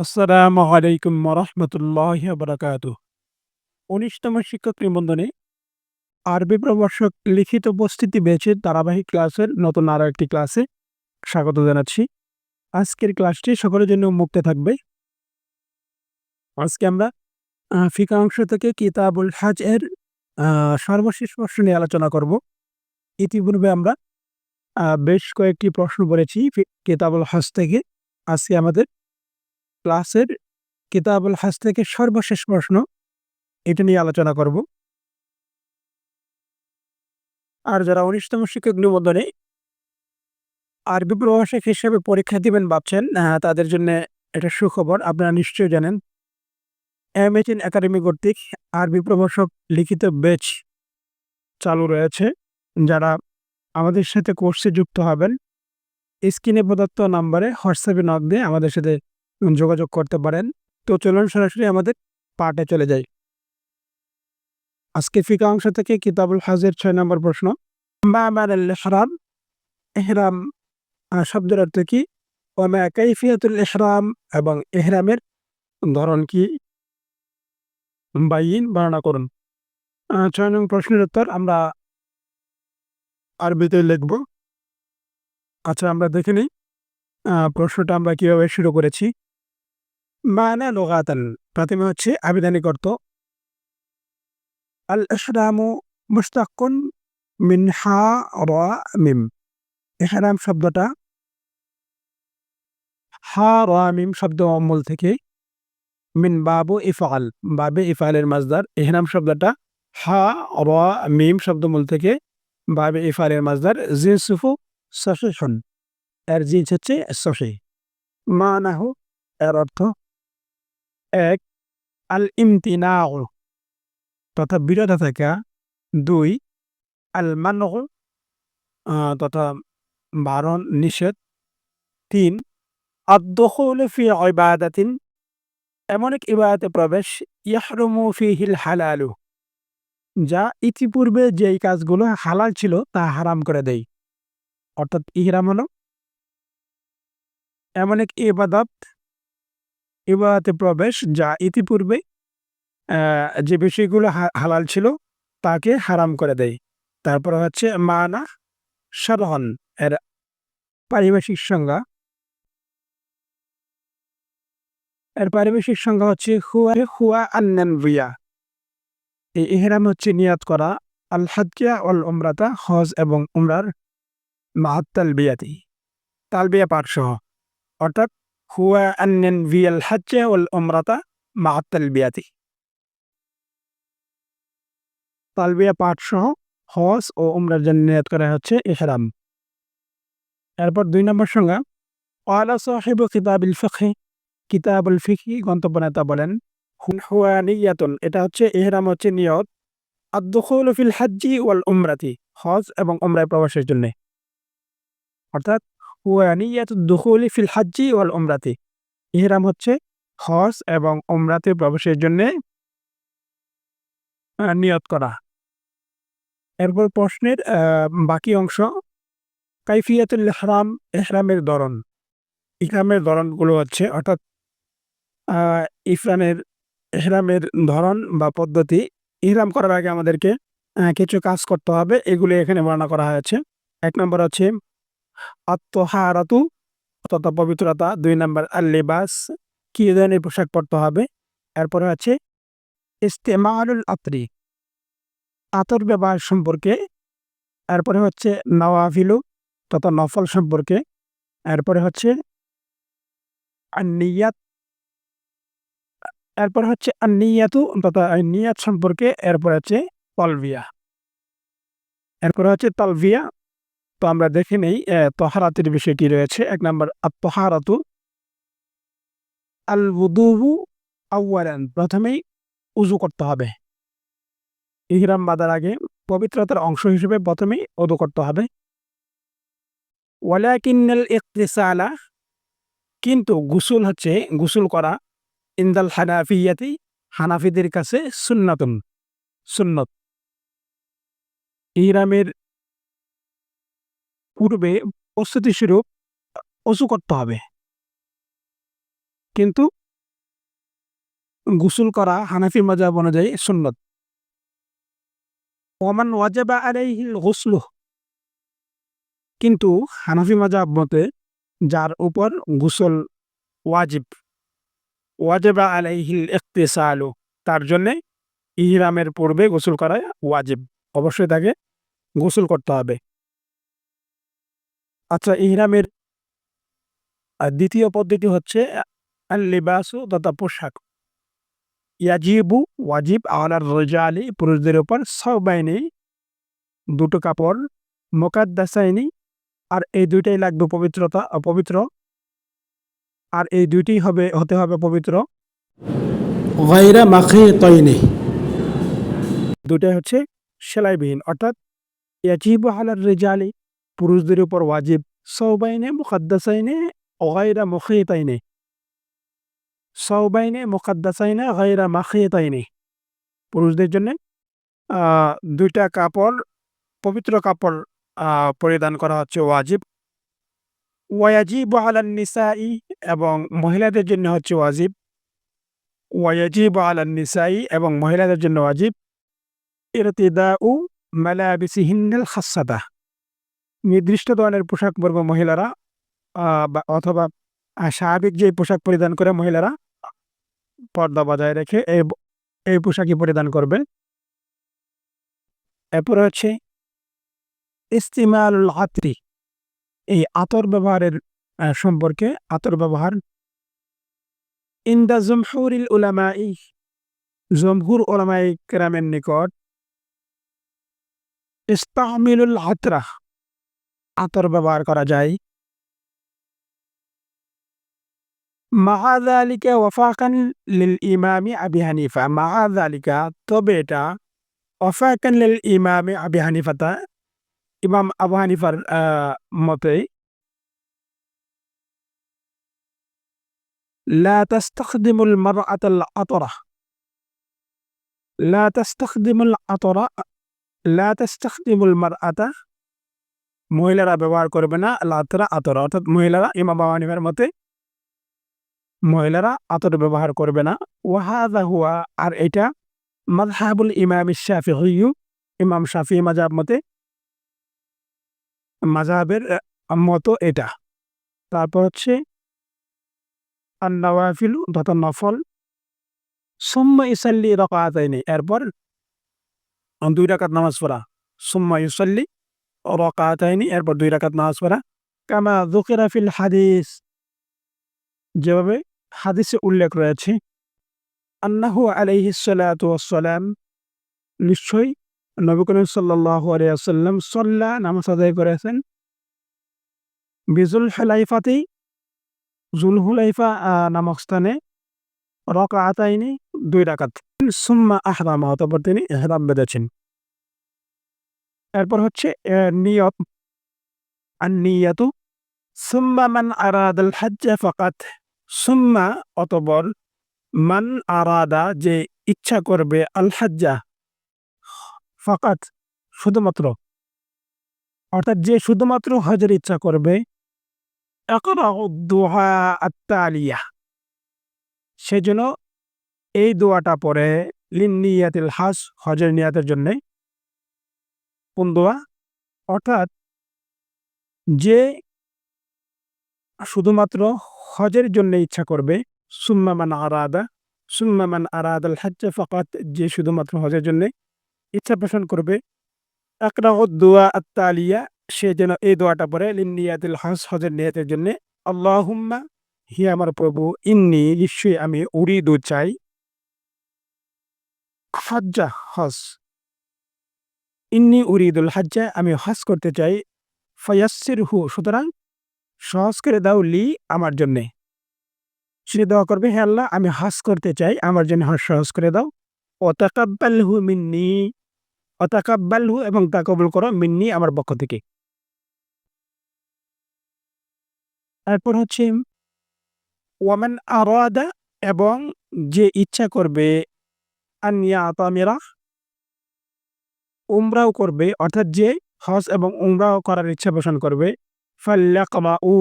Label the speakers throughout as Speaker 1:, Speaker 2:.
Speaker 1: আসসালামু আলাইকুম রহমতুল্লাহ বারাকাত উনিশতম শিক্ষক নিবন্ধনে আরবি প্রভাষক লিখিত উপস্থিতি বেছে ধারাবাহিক ক্লাসের নতুন আরও একটি ক্লাসে স্বাগত জানাচ্ছি। আজকের ক্লাসটি সকলের জন্য মুক্ত থাকবে। আজকে আমরা ফিকা অংশ থেকে কিতাবুল হাজ এর সর্বশেষ প্রশ্ন নিয়ে আলোচনা করব। ইতিপূর্বে আমরা বেশ কয়েকটি প্রশ্ন ফি- কিতাবুল হাজ থেকে। আজকে আমাদের ক্লাসের কিতাবুল হাস থেকে সর্বশেষ প্রশ্ন, এটা নিয়ে আলোচনা করব। আর যারা উনিশতম শিক্ষক নিবন্ধনে আরবি প্রভাষক হিসেবে পরীক্ষা দিবেন ভাবছেন তাদের জন্য এটা সুখবর, আপনারা নিশ্চয়ই জানেন। এম এইচ একাডেমি কর্তৃক আরবি প্রভাষক লিখিত বেচ চালু রয়েছে। যারা আমাদের সাথে কোর্সে যুক্ত হবেন, স্ক্রিনে প্রদত্ত নাম্বারে হোয়াটসঅ্যাপে নক দিয়ে আমাদের সাথে যোগাযোগ করতে পারেন। তো চলুন সরাসরি আমাদের পার্টে চলে যাই। আজকে ফিকা অংশ থেকে কিতাবুল হাজের ছয় নম্বর প্রশ্ন এহরাম এহরাম শব্দের অর্থ কি? ওমা কৈফিয়াতুল এহরাম এবং এহরামের ধরন কি? বাইন, বর্ণনা করুন। ছয় নং প্রশ্নের উত্তর আমরা আরবিতে লিখব। আচ্ছা আমরা দেখে নিই। প্রশ্নটা আমরা কীভাবে শুরু করেছি? মানা লোগাতান প্রথমে হচ্ছে আবিধানিক অর্থ আল ইসলামু মুস্তাকুন মিন হা রা মিম ইহরাম শব্দটা হা রা মিম শব্দ অমল থেকে মিন বাবু ইফআল বাবে ইফআলের মাজদার ইহরাম শব্দটা হা রা মিম শব্দমূল থেকে বাবে ইফআলের মাজদার জিনসুফু সসেশন এর জিন্স হচ্ছে সশে সসে মানাহু এর অর্থ এক আল ইমতিনাউ তথা বিরত থাকা দুই আল মানহ তথা বারণ, নিষেধ। তিন আদখল ফি ইবাদাতিন। এমন এক ইবাদতে প্রবেশ, ইয়াহরুমু ফিহিল হালালু। যা ইতিপূর্বে যেই কাজগুলো হালাল ছিল, তা হারাম করে দেয়। অর্থাৎ ইহরাম হলো এমন এক ইবাদত ইবাদতে প্রবেশ যা ইতিপূর্বে যে বিষয়গুলো হালাল ছিল, তাকে হারাম করে দেয়। তারপর হচ্ছে মানা সারহন এর পারিভাষিক সংজ্ঞা। এর পারিভাষিক সংজ্ঞা হচ্ছে হুয়া হুয়া আন্নান রিয়া। এই ইহরাম হচ্ছে নিয়াত করা, আল হাজ্জা অল উমরাতা, হজ এবং উমরার মাহাত তালবিয়াতি, তালবিয়া পাঠ সহ অর্থাৎ হুয়া আন্নান ভিয়াল হাজ্জা অল উমরাতা মাহাত তালবিয়াতি তালবিয়া পাঠ সহ হজ ও উমরার জন্য নিয়াত করা হচ্ছে ইহরাম। এরপর দুই নম্বর সংজ্ঞা ওয়ালা সাহেব কিতাবিল ফিকহি কিতাবুল ফিকহি গন্তব্য নেতা বলেন হুয়া নিয়াতুন এটা হচ্ছে ইহরাম হচ্ছে নিয়ত। আদখুল ফিল হাজ্জি ওয়াল উমরাতি হজ এবং উমরায় প্রবেশের জন্য। অর্থাৎ নিয়াত দুখুলি ফিল হাজ্জি ওয়াল উমরাতি। ইহরাম হচ্ছে হজ এবং ওমরাতে প্রবেশের জন্য নিয়ত করা। এরপর প্রশ্নের বাকি অংশ, কাইফিয়াতুল ইহরাম, ইহরামের ধরন। ইহরামের ধরনগুলো হচ্ছে, অর্থাৎ ইফরানের ইহরামের ধরন বা পদ্ধতি। ইহরাম করার আগে আমাদেরকে কিছু কাজ করতে হবে। এগুলি এখানে বর্ণনা করা হয়েছে। এক নম্বর হচ্ছে আত্মহারাতু তথা পবিত্রতা, দুই নাম্বার নম্বর আল্লিবাস, কি ধরনের পোশাক পরতে হবে? এরপরে হচ্ছে ইস্তেমালুল আত্রি, আতর ব্যবহার সম্পর্কে, এরপরে হচ্ছে নওয়াফিলু, তথা নফল সম্পর্কে, এরপরে হচ্ছে নিয়াত এরপর হচ্ছে নিয়াতু তথা নিয়াত সম্পর্কে, এরপর হচ্ছে তলবিয়া, এরপর হচ্ছে তলবিয়া তো আমরা দেখে নেই তহারাতের বিষয়টি রয়েছে। এক নম্বর আত্মহারাতু আল উদুবু আউয়ালান প্রথমেই উজু করতে হবে। ইহরাম বাঁধার আগে পবিত্রতার অংশ হিসেবে প্রথমেই উদু করতে হবে। ওয়ালাকিন্নাল ইকতিসালা, কিন্তু গুসুল হচ্ছে, গুসুল করা ইন্দাল হানাফিয়াতি, হানাফিদের কাছে সুন্নাতুন, সুন্নত। ইহরামের পূর্বে প্রস্তুতি স্বরূপ অজু করতে হবে। কিন্তু গোসল করা হানাফি মজাব অনুযায়ী সুন্নত। ওমান ওয়াজাবা আলাইহিল গোসল। কিন্তু হানাফি মজাব মতে, যার উপর গোসল ওয়াজিব, ওয়াজেবা আলাইহিল ইকতিসালু তার জন্যে ইহরামের পূর্বে গোসল করা ওয়াজিব। অবশ্যই তাকে গোসল করতে হবে। আচ্ছা ইহরামের দ্বিতীয় পদ্ধতি হচ্ছে লিবাসু তথা পোশাক। ইয়াজিবু ওয়াজিব আওয়ালার আলার আলী পুরুষদের উপর সবাইনি দুটো কাপড় মোকাদ্দাসাইনি আর এই দুইটাই লাগবে পবিত্রতা অপবিত্র। আর এই দুইটি হবে হতে হবে পবিত্র। গাইরা মাখে তৈনি দুটাই হচ্ছে সেলাইবিহীন অর্থাৎ ইয়াজিবু আলার রেজালি পুরুষদের উপর ওয়াজিব। সৌবাইনে মুখাদ্দাসাইনে গাইরা মুখিতাইনে। সৌবাইনে মুখাদ্দাসাইনে গাইরা মাখিতাইনে। পুরুষদের জন্য দুইটা কাপড়, পবিত্র কাপড় পরিধান করা হচ্ছে ওয়াজিব। ওয়াজিব আলান নিসাই এবং মহিলাদের জন্য হচ্ছে ওয়াজিব। ওয়াজিব আলান নিসাই এবং মহিলাদের জন্য ওয়াজিব। ইরতিদা উ হিন্নেল খাসাদা। নির্দিষ্ট ধরনের পোশাক পরব মহিলারা অথবা স্বাভাবিক যে পোশাক পরিধান করে মহিলারা, পর্দা বজায় রেখে এই এই পোশাকই পরিধান করবে এরপরে হচ্ছে ইস্তিমাল আতরি এই আতর ব্যবহারের সম্পর্কে আতর ব্যবহার। ইন্দা জমহুরিল উলামাই, জমহুর ওলামাই কেরামের নিকট ইস্তামিলুল আতরা আতর ব্যবহার করা যায় মাহাদালিকা ওয়াফাকান লিল ইমামি আবি হানিফা মাহাদালিকা তবে এটা ওয়াফাকান লিল ইমামি আবি হানিফাতা ইমাম আবু হানিফার মতে لا تستخدم المرأة العطرة لا تستخدم العطرة لا تستخدم المرأة মহিলারা ব্যবহার করবে না, লাতরা আতর। অর্থাৎ মহিলারা ইমাম আবু হানিফার মতে মহিলারা আতর ব্যবহার করবে না। ওয়াহাদা হুয়া, আর এটা মাযহাবুল ইমাম শাফি ইমাম শাফি মাজাব মতে মাজাবের মতো এটা। তারপর হচ্ছে আন্নাওয়াফিল, তথা নফল। সুম্মা ইসাল্লি রকাতাইনি, এরপর দুই রাকাত নামাজ পড়া। সুম্মা ইউসাল্লি রকাতাইনি, এরপর দুই রাকাত নামাজ পড়া। কামা ফিল হাদিস, যেভাবে হাদিসে উল্লেখ রয়েছে, আন্নাহু ওয়াসসালাম নিশ্চয়ই নবী করিম সাল্লাল্লাহু আলাইহি ওয়াসাল্লাম সল্লা নামাজ আদায় করেছেন। বিজুল হুলাইফাতি, জুল হুলাইফা নামক স্থানে রকাতাইনি দুই রাকাত। সুম্মা আহরামা অতঃপর তিনি ইহরাম বেঁধেছেন। এরপর হচ্ছে নিয়ত। আর নিয়াতু, সুম্মা মান আরাদাল হাজ্জা ফাকাত। সুম্মা অতবর, মান আরাদা যে ইচ্ছা করবে আল হাজ্জা ফাকাত, শুধুমাত্র। অর্থাৎ যে শুধুমাত্র হজের ইচ্ছা করবে আত্মালিয়া সেজন্য এই দোয়াটা পরে লিন নিয়াতিল হাস হজের নিয়াতের জন্যে। কোন দোয়া অর্থাৎ যে শুধুমাত্র হজের জন্য ইচ্ছা করবে সুম্মামান আরাদা সুম্মামান আরাদ আল হাজ্জা ফকাত, যে শুধুমাত্র হজের জন্য ইচ্ছা পোষণ করবে দোয়া আত্মালিয়া সে যেন এই দোয়াটা পরে লিনিয়াতুল হজ, হজের নিয়াতের জন্য, আল্লাহুম্মা, হি আমার প্রভু, ইন্নি নিশ্চয়ই আমি উড়িদু চাই, হজ্জা, হজ। ইন্নি উরিদুল হাজ্জা, আমি হজ করতে চাই। ফয়াসির হু সুতরাং সহজ করে দাও লি আমার জন্যে। সে দোয়া করবে, হে আল্লাহ, আমি হজ করতে চাই, আমার জন্য হজ সহজ করে দাও। ও তাকাব্বাল হু মিন্নি ও তাকাব্বাল হু এবং তা কবুল করো মিন্নি আমার পক্ষ থেকে। তারপর হচ্ছে, ওয়ামান আরাদা এবং যে ইচ্ছা করবে আনিয়া আতামিরা উমরাও করবে, অর্থাৎ যে হজ এবং উমরাও করার ইচ্ছা পোষণ করবে ফাল্লাকমা উ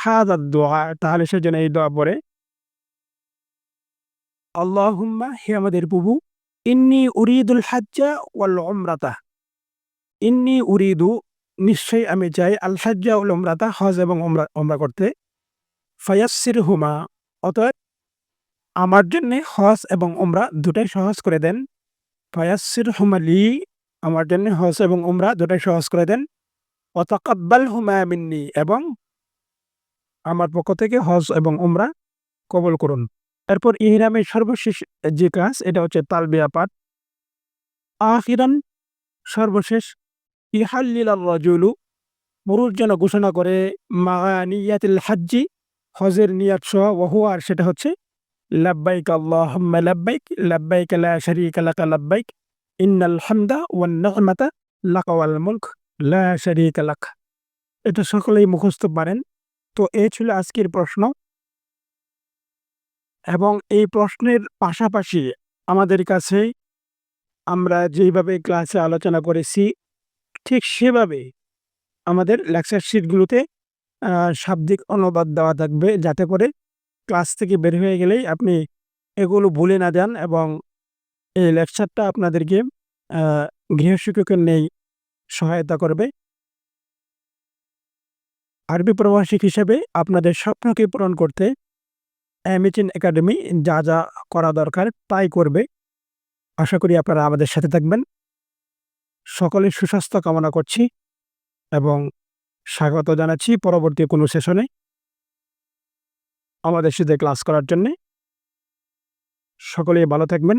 Speaker 1: হাদ দোয়া, তাহলে সে যেন এই দোয়া পরে আল্লাহুম্মা হে আমাদের প্রভু, ইন্নি উরিদুল হাজ্জা ওয়াল উমরাতা। ইন্নি উরিদু, নিশ্চয়ই আমি চাই আল হাজ্জা উল উমরাতা, হজ এবং উমরা করতে। ফায়াসির হুমা অতএব আমার জন্যে হজ এবং উমরা দুটাই সহজ করে দেন। ফায়াসির হুমালি আমার জন্য হজ এবং উমরা দুটাই সহজ করে দেন। অতকাব্বাল হুমা মিন্নি এবং আমার পক্ষ থেকে হজ এবং উমরা কবল করুন। এরপর ইহরামের সর্বশেষ যে কাজ, এটা হচ্ছে তালবিয়া পাঠ। আখিরান সর্বশেষ ইহাল্লিল রাজুলু পুরুষ যেন ঘোষণা করে মানিয়াতিল হাজ্জি, হজের নিয়াত সহ ওহু, আর সেটা হচ্ছে, লাব্বাইক আল্লাহুম্মা লাব্বাইক লাব্বাইক লা শারীকা লাকা লাব্বাইক। ইন্নাল হামদা ওয়ান নি'মাতা লাকা ওয়াল মুলক, লা শারীকা এটা সকলেই মুখস্থ পারেন। তো এ ছিল আজকের প্রশ্ন। এবং এই প্রশ্নের পাশাপাশি আমাদের কাছে আমরা যেইভাবে ক্লাসে আলোচনা করেছি, ঠিক সেভাবে আমাদের লেকচার শিটগুলোতে শাব্দিক অনুবাদ দেওয়া থাকবে যাতে করে ক্লাস থেকে বের হয়ে গেলেই আপনি এগুলো ভুলে না যান এবং এই লেকচারটা আপনাদেরকে গৃহশিক্ষকের নেই সহায়তা করবে। আরবি প্রভাষিক হিসেবে আপনাদের স্বপ্নকে পূরণ করতে অ্যামিচিন একাডেমি যা যা করা দরকার তাই করবে। আশা করি আপনারা আমাদের সাথে থাকবেন। সকলের সুস্বাস্থ্য কামনা করছি এবং স্বাগত জানাচ্ছি পরবর্তী কোনো সেশনে আমাদের সাথে ক্লাস করার জন্যে। সকলেই ভালো থাকবেন।